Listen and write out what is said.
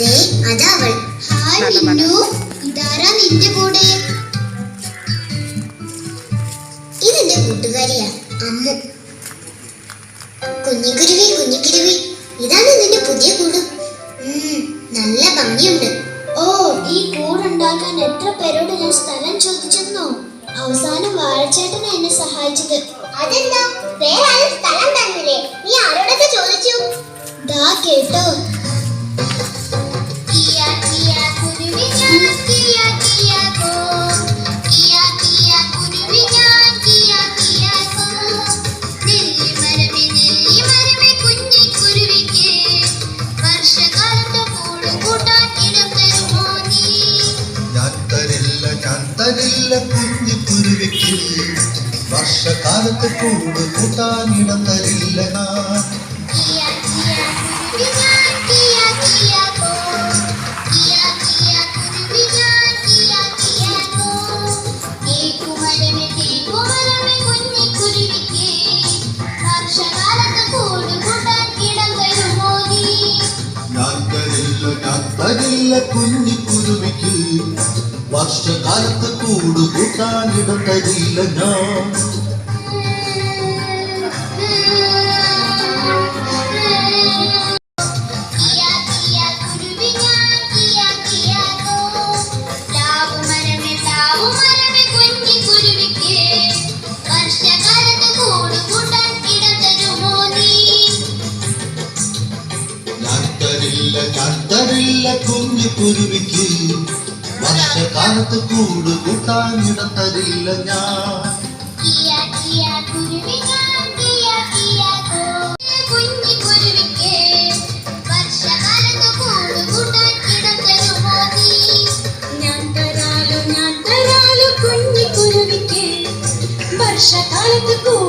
ദേ അതാ ഹായ് മിന്നു. ഇതാരാ നിന്റെ കൂടെ? ഇതെന്റെ കൂട്ടുകാരിയാ അമ്മു. കുഞ്ഞിക്കുരുവി കുഞ്ഞിക്കുരുവി. ഇതാണ് നിന്റെ പുതിയ കൂട്. നല്ല ഭംഗിയുണ്ട്. ഓ ഈ കൂടുണ്ടാക്കാൻ എത്ര പേരോട് ഞാൻ സ്ഥലം ചോദിച്ചെന്നോ? അവസാനം വാഴച്ചേട്ടനാ എന്നെ സഹായിച്ചത്. അതെന്താ? വേറെ സ്ഥലം തന്നില്ലേ നീ ആരോടൊക്കെ ചോദിച്ചു? ദാ കേട്ടോ. வருஷ காலத்துக்கு ஒரு கூட்டான் இடம் தரில்லனா பதில்ல குஞ்சி குருவிக்கு வருஷ காலத்துக்கு கூடு கூட்டான் இடத்ததில்லை நான் കുഞ്ഞു കുരുവിക്ക് വർഷകാലത്ത് കൂട് കൂട്ടാനിടം തരില്ല ഞാൻ വർഷകാലത്ത് കൂട്